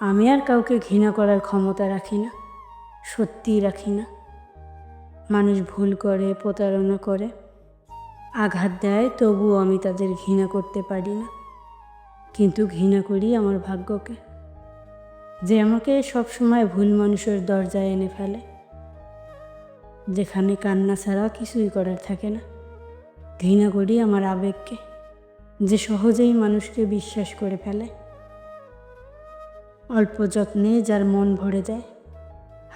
আমি আর কাউকে ঘৃণা করার ক্ষমতা রাখি না, সত্যিই রাখি না। মানুষ ভুল করে, প্রতারণা করে, আঘাত দেয়, তবুও আমি তাদের ঘৃণা করতে পারি না। কিন্তু ঘৃণা করি আমার ভাগ্যকে, যে আমাকে সবসময় ভুল মানুষের দরজায় এনে ফেলে, যেখানে কান্না ছাড়া কিছুই করার থাকে না। ঘৃণা করি আমার আবেগকে, যে সহজেই মানুষকে বিশ্বাস করে ফেলে। অল্প যত্নে যার মন ভরে যায়,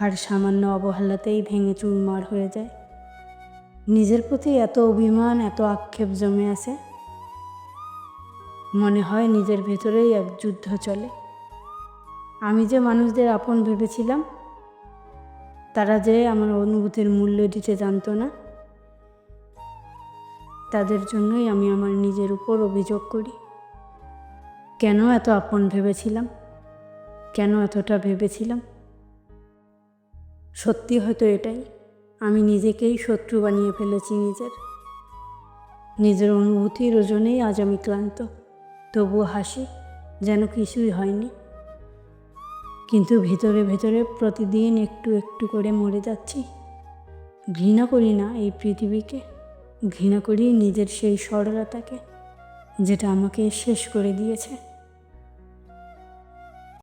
আর সামান্য অবহেলাতেই ভেঙে চুরমার হয়ে যায়। নিজের প্রতি এত অভিমান, এত আক্ষেপ জমে আছে, মনে হয় নিজের ভেতরেই এক যুদ্ধ চলে। আমি যে মানুষদের আপন ভেবেছিলাম, তারা যে আমার অনুভূতির মূল্য দিতে জানতো না, তাদের জন্যই আমি আমার নিজের উপর অভিযোগ করি। কেন এত আপন ভেবেছিলাম? কেন এতটা ভেবেছিলাম? সত্যি হয়তো এটাই। আমি নিজেকেই শত্রু বানিয়ে ফেলেছি নিজের। নিজের অনুভূতির ওজনেই আজ আমি ক্লান্ত। তবুও হাসি যেন কিছুই হয়নি। কিন্তু ভিতরে ভেতরে প্রতিদিন একটু একটু করে মরে যাচ্ছি। ঘৃণা করি না এই পৃথিবীকে। ঘৃণা করি নিজের সেই সরলতাকে, যেটা আমাকে শেষ করে দিয়েছে।